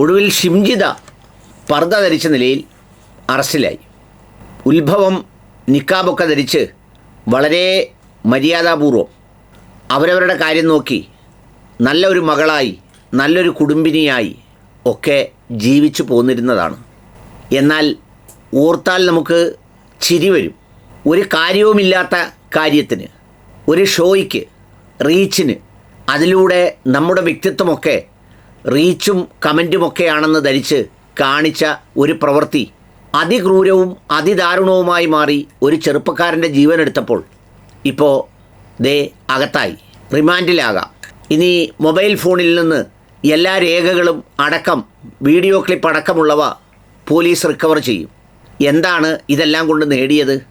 ഒടുവിൽ ഷിംജിത പർദ്ദ ധരിച്ച നിലയിൽ അറസ്റ്റിലായി. ഉത്ഭവം നിക്കാബൊക്കെ ധരിച്ച് വളരെ മര്യാദാപൂർവം അവരവരുടെ കാര്യം നോക്കി നല്ലൊരു മകളായി നല്ലൊരു കുടുംബിനിയായി ഒക്കെ ജീവിച്ചു പോന്നിരുന്നതാണ്. എന്നാൽ ഓർത്താൽ നമുക്ക് ചിരി വരും. ഒരു കാര്യവുമില്ലാത്ത കാര്യത്തിന് ഒരു ഷോയ്ക്ക് റീച്ചിന് അതിലൂടെ നമ്മുടെ വ്യക്തിത്വമൊക്കെ റീച്ചും കമന്റുമൊക്കെയാണെന്ന് ധരിച്ച് കാണിച്ച ഒരു പ്രവൃത്തി. അതിക്രൂരവും അതിദാരുണവുമായി മാറി ഒരു ചെറുപ്പക്കാരന്റെ ജീവനെടുത്തപ്പോൾ ഇപ്പോൾ ദേ അകത്തായി. റിമാൻഡിലാകാം. ഇനി മൊബൈൽ ഫോണിൽ നിന്ന് എല്ലാ രേഖകളും അടക്കം വീഡിയോ ക്ലിപ്പ് അടക്കമുള്ളവ പോലീസ് റിക്കവർ ചെയ്യും. എന്താണ് ഇതെല്ലാം കൊണ്ട് നേടിയത്?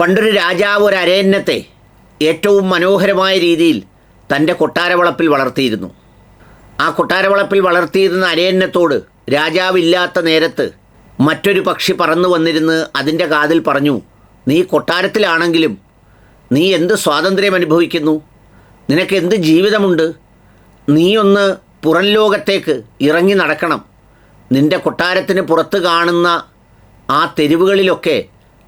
പണ്ടൊരു രാജാവ് ഒരു അരയന്നത്തെ ഏറ്റവും മനോഹരമായ രീതിയിൽ തന്റെ കൊട്ടാരവളപ്പിൽ വളർത്തിയിരുന്നു. ആ കൊട്ടാരവളപ്പിൽ വളർത്തിയിരുന്ന അരയന്നത്തോട് രാജാവില്ലാത്ത നേരത്ത് മറ്റൊരു പക്ഷി പറന്നു വന്നിരുന്ന് അതിന്റെ കാതിൽ പറഞ്ഞു നീ കൊട്ടാരത്തിലാണെങ്കിലും നീ എന്ത് സ്വാതന്ത്ര്യം അനുഭവിക്കുന്നു? നിനക്ക് എന്ത് ജീവിതമുണ്ട്? നീ ഒന്ന് പുറം ലോകത്തേക്ക് ഇറങ്ങി നടക്കണം. നിന്റെ കൊട്ടാരത്തിന് പുറത്ത് കാണുന്ന ആ തെരുവുകളിലൊക്കെ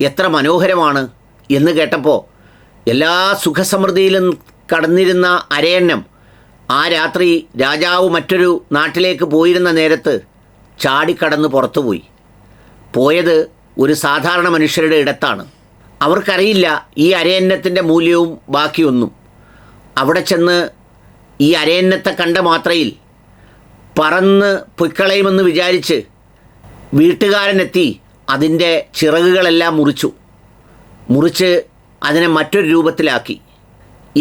എത്ര മനോഹരമാണ് എന്ന് കേട്ടപ്പോൾ എല്ലാ സുഖസമൃദ്ധിയിലും കടന്നിരുന്ന അരയന്നം ആ രാത്രി രാജാവ് മറ്റൊരു നാട്ടിലേക്ക് പോയിരുന്ന നേരത്ത് ചാടിക്കടന്ന് പുറത്തുപോയി. പോയത് ഒരു സാധാരണ മനുഷ്യരുടെ ഇടത്താണ്. അവർക്കറിയില്ല ഈ അരയന്നത്തിന്റെ മൂല്യവും ബാക്കിയൊന്നും. അവിടെ ചെന്ന് ഈ അരയന്നത്തെ കണ്ട മാത്രയിൽ പറന്ന് പൊയ്ക്കളയുമെന്ന് വിചാരിച്ച് വീട്ടുകാരനെത്തി അതിന്റെ ചിറകുകളെല്ലാം മുറിച്ചു. മുറിച്ച് അതിനെ മറ്റൊരു രൂപത്തിലാക്കി.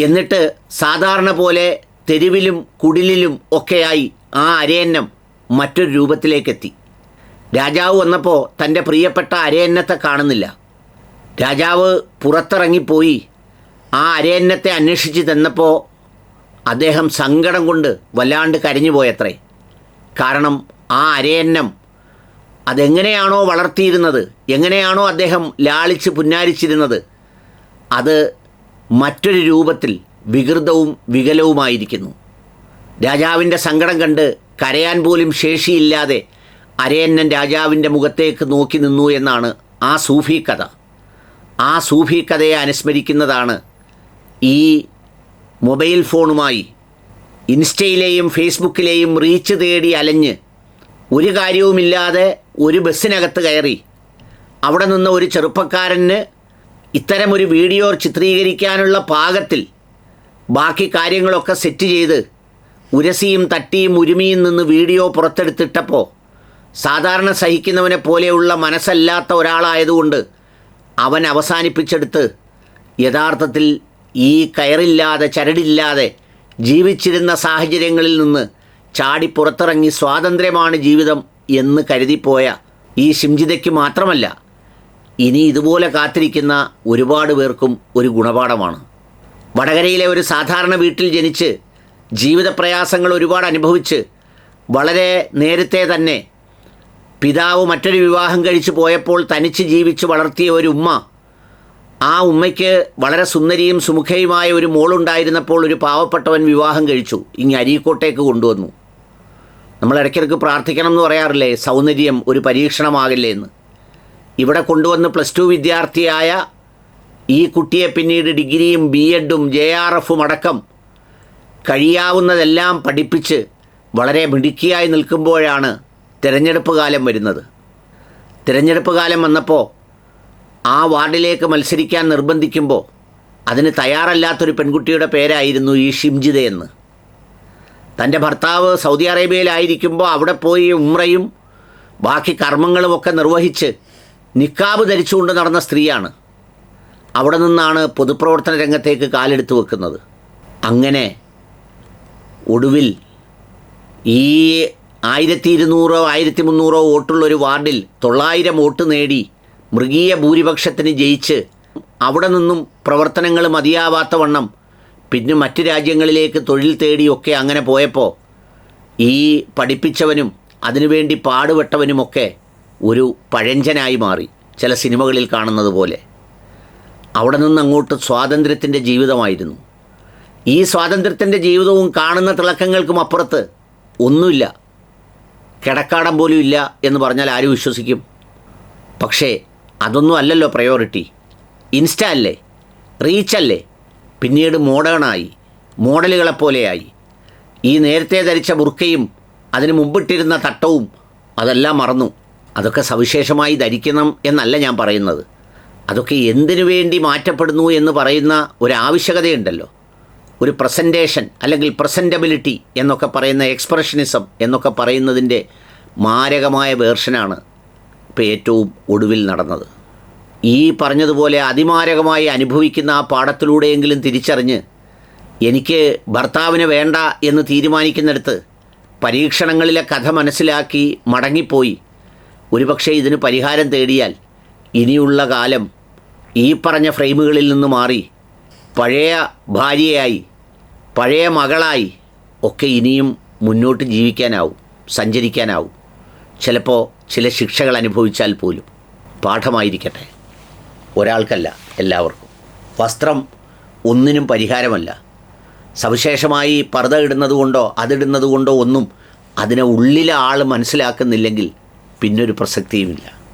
എന്നിട്ട് സാധാരണ പോലെ തെരുവിലും കുടിലിലും ഒക്കെയായി ആ അരയന്നം മറ്റൊരു രൂപത്തിലേക്കെത്തി. രാജാവ് വന്നപ്പോൾ തന്റെ പ്രിയപ്പെട്ട അരയന്നത്തെ കാണുന്നില്ല. രാജാവ് പുറത്തിറങ്ങിപ്പോയി ആ അരയന്നത്തെ അന്വേഷിച്ച് തന്നപ്പോൾ അദ്ദേഹം സങ്കടം കൊണ്ട് വല്ലാണ്ട് കരഞ്ഞു പോയത്രേ കാരണം ആ അരയന്നം അതെങ്ങനെയാണോ വളർത്തിയിരുന്നത് എങ്ങനെയാണോ അദ്ദേഹം ലാളിച്ച് പുന്നാരിച്ചിരുന്നത് അത് മറ്റൊരു രൂപത്തിൽ വികൃതവും വികലവുമായിരിക്കുന്നു. രാജാവിന്റെ സങ്കടം കണ്ട് കരയാൻ പോലും ശേഷിയില്ലാതെ അരയന്നൻ രാജാവിന്റെ മുഖത്തേക്ക് നോക്കി നിന്നു എന്നാണ് ആ സൂഫി കഥ. ആ സൂഫി കഥയെ അനുസ്മരിക്കുന്നതാണ് ഈ മൊബൈൽ ഫോണുമായി ഇൻസ്റ്റയിലെയും ഫേസ്ബുക്കിലെയും റീച്ച് തേടി അലഞ്ഞ് ഒരു കാര്യവുമില്ലാതെ ഒരു ബസ്സിനകത്ത് കയറി. അവിടെ നിന്ന് ഒരു ചെറുപ്പക്കാരന് ഇത്തരമൊരു വീഡിയോ ചിത്രീകരിക്കാനുള്ള പാകത്തിൽ ബാക്കി കാര്യങ്ങളൊക്കെ സെറ്റ് ചെയ്ത് ഉരസിയും തട്ടിയും ഉരുമിയും നിന്ന് വീഡിയോ പുറത്തെടുത്തിട്ടപ്പോൾ സാധാരണ സഹിക്കുന്നവനെ പോലെയുള്ള മനസ്സല്ലാത്ത ഒരാളായതുകൊണ്ട് അവൻ അവസാനിപ്പിച്ചെടുത്ത് യഥാർത്ഥത്തിൽ ഈ കയറില്ലാതെ ചരടില്ലാതെ ജീവിച്ചിരുന്ന സാഹചര്യങ്ങളിൽ നിന്ന് ചാടി പുറത്തിറങ്ങി സ്വാതന്ത്ര്യമാണ് ജീവിതം എന്ന് കരുതിപ്പോയ ഈ ശിംജിതയ്ക്ക് മാത്രമല്ല ഇനി ഇതുപോലെ കാത്തിരിക്കുന്ന ഒരുപാട് പേർക്കും ഒരു ഗുണപാഠമാണ്. വടകരയിലെ ഒരു സാധാരണ വീട്ടിൽ ജനിച്ച് ജീവിതപ്രയാസങ്ങൾ ഒരുപാട് അനുഭവിച്ച് വളരെ നേരത്തെ തന്നെ പിതാവ് മറ്റൊരു വിവാഹം കഴിച്ചു പോയപ്പോൾ തനിച്ച് ജീവിച്ച് വളർത്തിയ ഒരു ഉമ്മ ആ ഉമ്മയ്ക്ക് വളരെ സുന്ദരിയും സുമുഖയുമായ ഒരു മോളുണ്ടായിരുന്നപ്പോൾ ഒരു പാവപ്പെട്ടവൻ വിവാഹം കഴിച്ചു. ഇങ്ങ് അരീക്കോട്ടേക്ക് കൊണ്ടുവന്നു. നമ്മൾ ഇടയ്ക്കിടയ്ക്ക് പ്രാർത്ഥിക്കണം എന്ന് പറയാറില്ലേ സൗന്ദര്യം ഒരു പരീക്ഷണമാകില്ലേ എന്ന്. ഇവിടെ കൊണ്ടുവന്ന് പ്ലസ് ടു വിദ്യാർത്ഥിയായ ഈ കുട്ടിയെ പിന്നീട് ഡിഗ്രിയും ബി എഡും ജെ ആർ എഫും അടക്കം കഴിയാവുന്നതെല്ലാം പഠിപ്പിച്ച് വളരെ മിടുക്കിയായി നിൽക്കുമ്പോഴാണ് തിരഞ്ഞെടുപ്പ് കാലം വരുന്നത്. തിരഞ്ഞെടുപ്പ് കാലം വന്നപ്പോൾ ആ വാർഡിലേക്ക് മത്സരിക്കാൻ നിർബന്ധിക്കുമ്പോൾ അതിന് തയ്യാറല്ലാത്തൊരു പെൺകുട്ടിയുടെ പേരായിരുന്നു ഈ ഷിംജിതയെന്ന് തന്റെ ഭർത്താവ് സൗദി അറേബ്യയിലായിരിക്കുമ്പോൾ അവിടെ പോയി ഉമ്രയും ബാക്കി കർമ്മങ്ങളുമൊക്കെ നിർവഹിച്ച് നിക്കാബ് ധരിച്ചുകൊണ്ട് നടന്ന സ്ത്രീയാണ്. അവിടെ നിന്നാണ് പൊതുപ്രവർത്തന രംഗത്തേക്ക് കാലെടുത്ത് വെക്കുന്നത്. അങ്ങനെ ഒടുവിൽ ഈ ആയിരത്തി ഇരുന്നൂറോ ആയിരത്തി മുന്നൂറോ വോട്ടുള്ള ഒരു വാർഡിൽ തൊള്ളായിരം വോട്ട് നേടി മൃഗീയ ഭൂരിപക്ഷത്തിന് ജയിച്ച് അവിടെ നിന്നും പ്രവർത്തനങ്ങൾ മതിയാവാത്ത വണ്ണം പിന്നെ മറ്റ് രാജ്യങ്ങളിലേക്ക് തൊഴിൽ തേടിയൊക്കെ അങ്ങനെ പോയപ്പോൾ ഈ പഠിപ്പിച്ചവനും അതിനുവേണ്ടി പാടുപെട്ടവനുമൊക്കെ ഒരു പഴഞ്ചനായി മാറി ചില സിനിമകളിൽ കാണുന്നത് പോലെ. അവിടെ നിന്ന് അങ്ങോട്ട് സ്വാതന്ത്ര്യത്തിന്റെ ജീവിതമായിരുന്നു. ഈ സ്വാതന്ത്ര്യത്തിന്റെ ജീവിതവും കാണുന്ന തിളക്കങ്ങൾക്കും അപ്പുറത്ത് ഒന്നുമില്ല. കിടക്കാടം പോലും ഇല്ല എന്ന് പറഞ്ഞാൽ ആര് വിശ്വസിക്കും? പക്ഷേ അതൊന്നും അല്ലല്ലോ പ്രയോറിറ്റി ഇൻസ്റ്റ അല്ലേ? റീച്ചല്ലേ പിന്നീട് മോഡേണായി മോഡലുകളെപ്പോലെയായി ഈ നേരത്തെ ധരിച്ച ബുർക്കയും അതിന് മുമ്പിട്ടിരുന്ന തട്ടവും അതെല്ലാം മറന്നു. അതൊക്കെ സവിശേഷമായി ധരിക്കണം എന്നല്ല ഞാൻ പറയുന്നത്. അതൊക്കെ എന്തിനു വേണ്ടി മാറ്റപ്പെടുന്നു എന്ന് പറയുന്ന ഒരു ആവശ്യകതയുണ്ടല്ലോ. ഒരു പ്രസന്റേഷൻ അല്ലെങ്കിൽ പ്രസന്റബിലിറ്റി എന്നൊക്കെ പറയുന്ന എക്സ്പ്രഷനിസം എന്നൊക്കെ പറയുന്നതിന്റെ മാരകമായ വേർഷനാണ് ഇപ്പോൾ ഏറ്റവും ഒടുവിൽ നടന്നത്. ഈ പറഞ്ഞതുപോലെ അതിമാരകമായി അനുഭവിക്കുന്ന ആ പാഠത്തിലൂടെയെങ്കിലും തിരിച്ചറിഞ്ഞ് എനിക്ക് ഭർത്താവിനെ വേണ്ട എന്ന് തീരുമാനിക്കുന്നിടത്ത് പരീക്ഷണങ്ങളിലെ കഥ മനസ്സിലാക്കി മടങ്ങിപ്പോയി. ഒരുപക്ഷെ ഇതിന് പരിഹാരം തേടിയാൽ ഇനിയുള്ള കാലം ഈ പറഞ്ഞ ഫ്രെയിമുകളിൽ നിന്ന് മാറി പഴയ ഭാര്യയായി പഴയ മകളായി ഒക്കെ ഇനിയും മുന്നോട്ട് ജീവിക്കാനാവും സഞ്ചരിക്കാനാവും. ചിലപ്പോൾ ചില ശിക്ഷകൾ അനുഭവിച്ചാൽ പോലും. പാഠമായിരിക്കട്ടെ. ഒരാൾക്കല്ല എല്ലാവർക്കും. വസ്ത്രം ഒന്നിനും പരിഹാരമല്ല. സവിശേഷമായി പർദ്ദ ഇടുന്നത് കൊണ്ടോ അതിടുന്നത് കൊണ്ടോ ഒന്നും അതിനെ ഉള്ളിലെ ആൾ മനസ്സിലാക്കുന്നില്ലെങ്കിൽ പിന്നൊരു പ്രസക്തിയുമില്ല.